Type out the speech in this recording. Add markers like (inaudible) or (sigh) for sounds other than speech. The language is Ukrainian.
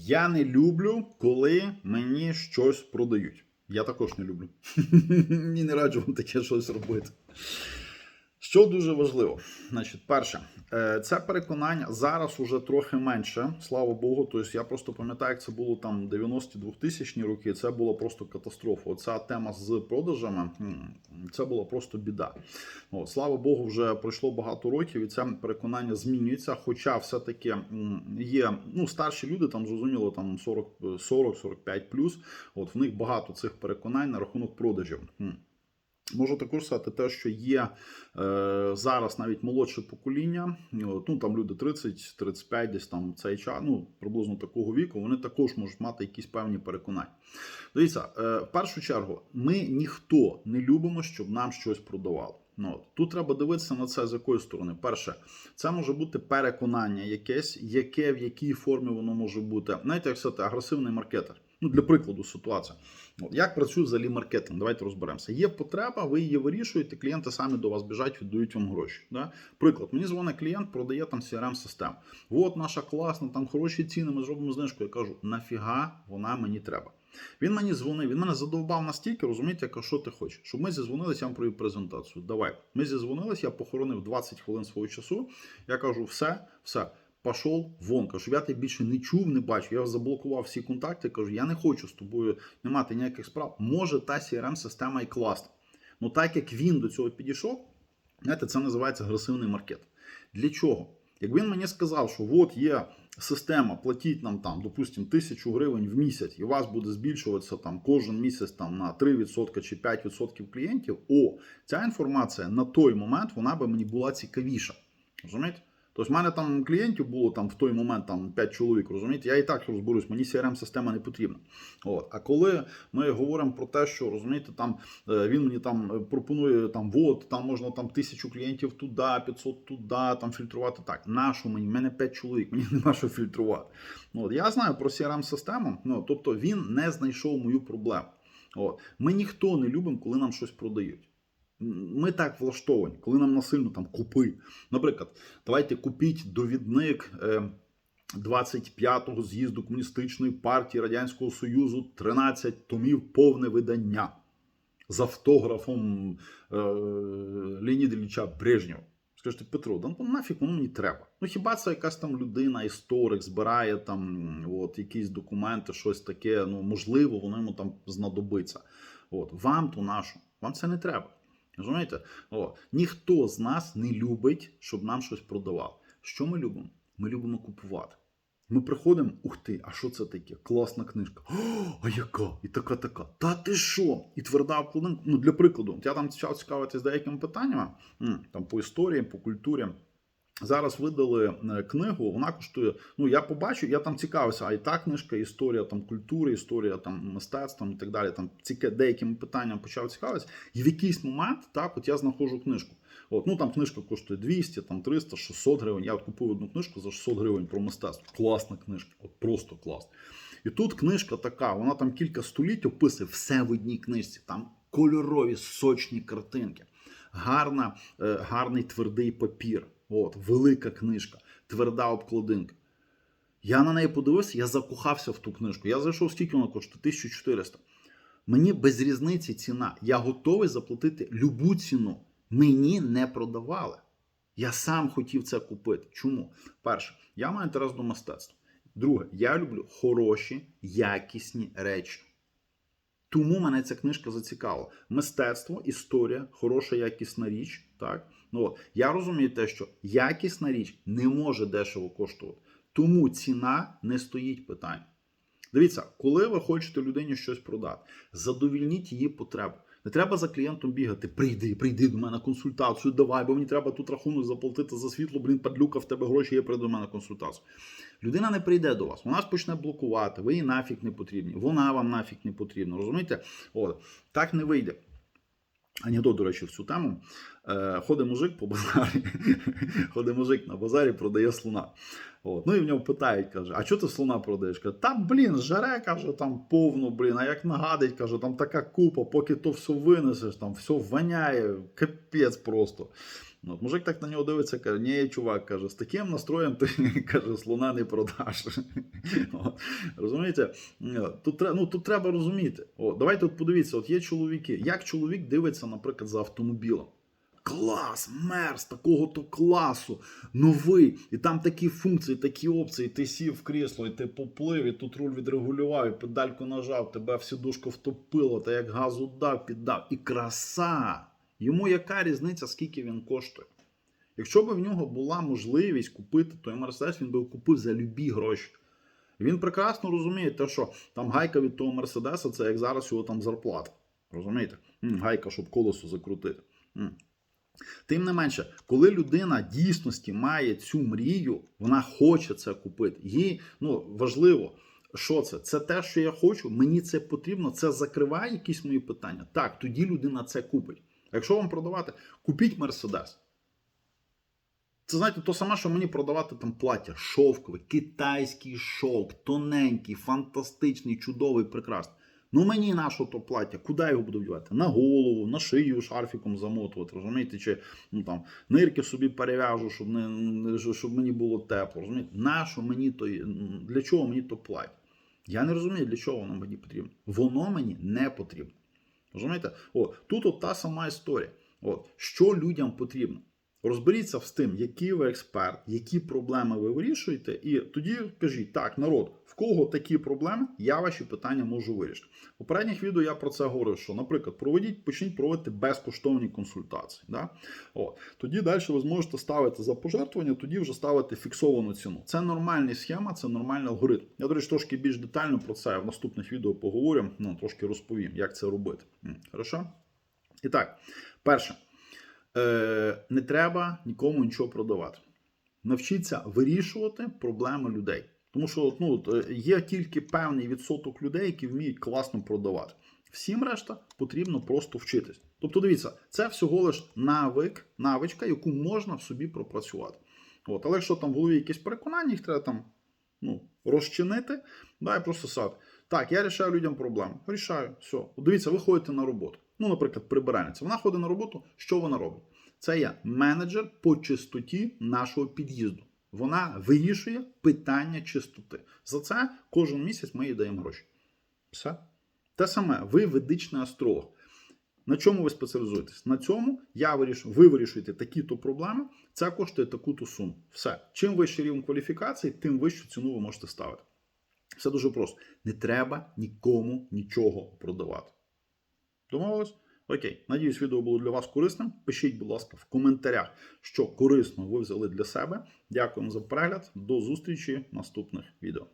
Я не люблю, коли мені щось продають. Я також не люблю. (laughs) І не раджу вам таке щось робити. Що дуже важливо, значить, перше, е, це переконання зараз уже трохи менше, слава Богу. Тобто я просто пам'ятаю, як це було там 90 2000 роки. Це була просто катастрофа. Оця тема з продажами це була просто біда. От, слава Богу, вже пройшло багато років, і це переконання змінюється. Хоча все-таки є ну, старші люди, там зрозуміло, там 40-45 плюс. От в них багато цих переконань на рахунок продажів. Можу також сказати те, що є е, зараз навіть молодше покоління, от, ну там люди 30-35, десь там цей час, ну приблизно такого віку, вони також можуть мати якісь певні переконання. Дивіться, е, в першу чергу, ми ніхто не любимо, щоб нам щось продавали. Ну. Тут треба дивитися на це з якої сторони. Перше, це може бути переконання якесь, яке в якій формі воно може бути. Знаєте, як сказати, агресивний маркетер. Ну, для прикладу, ситуація. От, як працює взагалі маркетинг? Давайте розберемося. Є потреба, ви її вирішуєте, клієнти самі до вас біжать, віддають вам гроші. Да? Приклад, мені дзвонить клієнт, продає там crm систему От наша класна, там хороші ціни, ми зробимо знижку. Я кажу, нафіга вона мені треба. Він мені дзвонив, він мене задовбав настільки, розумієте, я що ти хочеш? Щоб ми зізвонилися, я вам провів презентацію. Давай. Ми зізвонилися, я похоронив 20 хвилин свого часу. Я кажу, все, все. Пішов вон, кажу, я тебе більше не чув, не бачу. Я заблокував всі контакти. Кажу, я не хочу з тобою не мати ніяких справ. Може, та crm система і класна. Ну так як він до цього підійшов, знаєте, це називається агресивний маркет. Для чого? Як він мені сказав, що от є система, платіть нам там, допустимо, тисячу гривень в місяць, і у вас буде збільшуватися там кожен місяць там на 3% чи 5% клієнтів. О, ця інформація на той момент вона би мені була цікавіша. Розумієте? Тобто, в мене там клієнтів було там в той момент там 5 чоловік, розумієте, я і так розберусь, мені CRM-система не потрібна. От. А коли ми говоримо про те, що розумієте, там е, він мені там е, пропонує там, от, там можна там тисячу клієнтів туди, 500 туди, там фільтрувати так. Нашу мені, в мене 5 чоловік, (laughs) мені нема що фільтрувати. Ну, От. Я знаю про CRM-систему, ну, тобто він не знайшов мою проблему. От. Ми ніхто не любимо, коли нам щось продають. Ми так влаштовані, коли нам насильно там купи. Наприклад, давайте купіть довідник е, 25-го з'їзду комуністичної партії Радянського Союзу 13 томів повне видання з автографом е, Леоніда Ілліча Брежнєва. Скажете, Петро, да ну нафіг воно мені треба. Ну хіба це якась там людина, історик, збирає там от, якісь документи, щось таке. Ну, можливо, воно йому там знадобиться. От, вам то нашу, вам це не треба. Розумієте? О, ніхто з нас не любить, щоб нам щось продавав. Що ми любимо? Ми любимо купувати. Ми приходимо, ух ти, а що це таке? Класна книжка. О, а яка? І така така. Та ти що? І тверда обкладинка. Ну, для прикладу, я там почав цікавитися деякими питаннями, там по історії, по культурі. Зараз видали е, книгу, вона коштує. Ну, я побачу, я там цікавився, а і та книжка, історія там культури, історія там мистецтва і так далі. Там ціка, деякими питаннями почав цікавитися. І в якийсь момент так, от я знаходжу книжку. От, ну там книжка коштує 200, там 300, 600 гривень. Я от купив одну книжку за 600 гривень про мистецтво. Класна книжка, от просто клас. І тут книжка така, вона там кілька століть описує все в одній книжці. Там кольорові сочні картинки, гарна, е, гарний твердий папір. От, велика книжка, тверда обкладинка. Я на неї подивився, я закохався в ту книжку. Я зайшов, скільки вона коштує? 1400. Мені без різниці ціна. Я готовий заплатити любу ціну. Мені не продавали. Я сам хотів це купити. Чому? Перше, я маю інтерес до мистецтва. Друге, я люблю хороші, якісні речі. Тому мене ця книжка зацікавила. Мистецтво, історія, хороша якісна річ. Так? Ну. Я розумію те, що якісна річ не може дешево коштувати. Тому ціна не стоїть питання. Дивіться, коли ви хочете людині щось продати, задовільніть її потребу. Не треба за клієнтом бігати. Прийди, прийди до мене на консультацію, давай, бо мені треба тут рахунок заплатити за світло, блін, падлюка, в тебе гроші, є прийду до мене на консультацію. Людина не прийде до вас, вона почне блокувати, ви їй нафіг не потрібні, вона вам нафіг не потрібна. Розумієте? От, так не вийде. Анекдот, до речі, в цю тему. Е, ходить мужик по базарі, (laughs) ходить мужик на базарі, продає слона. От. Ну і в нього питають, каже, а чого ти слона продаєш? Каже, та блін, жаре, каже, там повно, блін, а як нагадить, каже, там така купа, поки то все винесеш, там все воняє, капець просто. Ну, От, мужик так на нього дивиться, каже, ні, чувак, каже, з таким настроєм ти (laughs) каже, слона не продаш. (laughs) От. Розумієте? Тут, ну, тут треба розуміти. От, давайте от подивіться, от є чоловіки. Як чоловік дивиться, наприклад, за автомобілем? Клас, мерз, такого то класу, новий, і там такі функції, такі опції. Ти сів в крісло, і ти поплив, і тут руль відрегулював, і педальку нажав, тебе в сідушку втопило, та як газу дав, піддав. І краса! Йому яка різниця, скільки він коштує? Якщо б в нього була можливість купити той Мерседес, він би купив за любі гроші. Він прекрасно розуміє, те, що там гайка від того Мерседеса, це як зараз його там зарплата. Розумієте? Гайка, щоб колесо закрутити. Тим не менше, коли людина дійсності має цю мрію, вона хоче це купити. Їй ну, важливо, що це? Це те, що я хочу, мені це потрібно, це закриває якісь мої питання. Так, тоді людина це купить. Якщо вам продавати, купіть Мерседес. Це знаєте, то саме, що мені продавати там плаття шовкове, китайський шовк, тоненький, фантастичний, чудовий, прекрасний. Ну мені на що то плаття? Куди його буду вдівати? На голову, на шию шарфіком замотувати, розумієте? Чи ну там нирки собі перев'яжу, щоб не щоб мені було тепло. Розумієте? На що мені то для чого мені то плаття? Я не розумію, для чого воно мені потрібно. Воно мені не потрібно. Розумієте? О, тут от та сама історія. От, що людям потрібно? Розберіться з тим, який ви експерт, які проблеми ви вирішуєте, і тоді кажіть, так, народ, в кого такі проблеми, я ваші питання можу вирішити. У попередніх відео я про це говорив, що, наприклад, проведіть, почніть проводити безкоштовні консультації. Да? От. Тоді далі ви зможете ставити за пожертвування, тоді вже ставити фіксовану ціну. Це нормальна схема, це нормальний алгоритм. Я, до речі, трошки більш детально про це в наступних відео поговорю, ну, трошки розповім, як це робити. Хорошо? І так, перше. Е, не треба нікому нічого продавати. Навчіться вирішувати проблеми людей. Тому що ну, е, є тільки певний відсоток людей, які вміють класно продавати. Всім решта потрібно просто вчитись. Тобто, дивіться, це всього лиш навик, навичка, яку можна в собі пропрацювати. От, але якщо там в голові якісь переконання, їх треба там ну, розчинити, да, і просто сад. Так, я рішаю людям проблеми. Рішаю, все. Дивіться, ви ходите на роботу. Ну, наприклад, прибиральниця. Вона ходить на роботу. Що вона робить? Це є менеджер по чистоті нашого під'їзду. Вона вирішує питання чистоти. За це кожен місяць ми їй даємо гроші. Все. Те саме, ви ведичний астролог. На чому ви спеціалізуєтесь? На цьому я вирішую, ви вирішуєте такі-то проблеми, це коштує таку-то суму. Все. Чим вищий рівень кваліфікації, тим вищу ціну ви можете ставити. Все дуже просто. Не треба нікому нічого продавати. Домовились? Окей, надіюсь, відео було для вас корисним. Пишіть, будь ласка, в коментарях, що корисно ви взяли для себе. Дякуємо за перегляд. До зустрічі в наступних відео.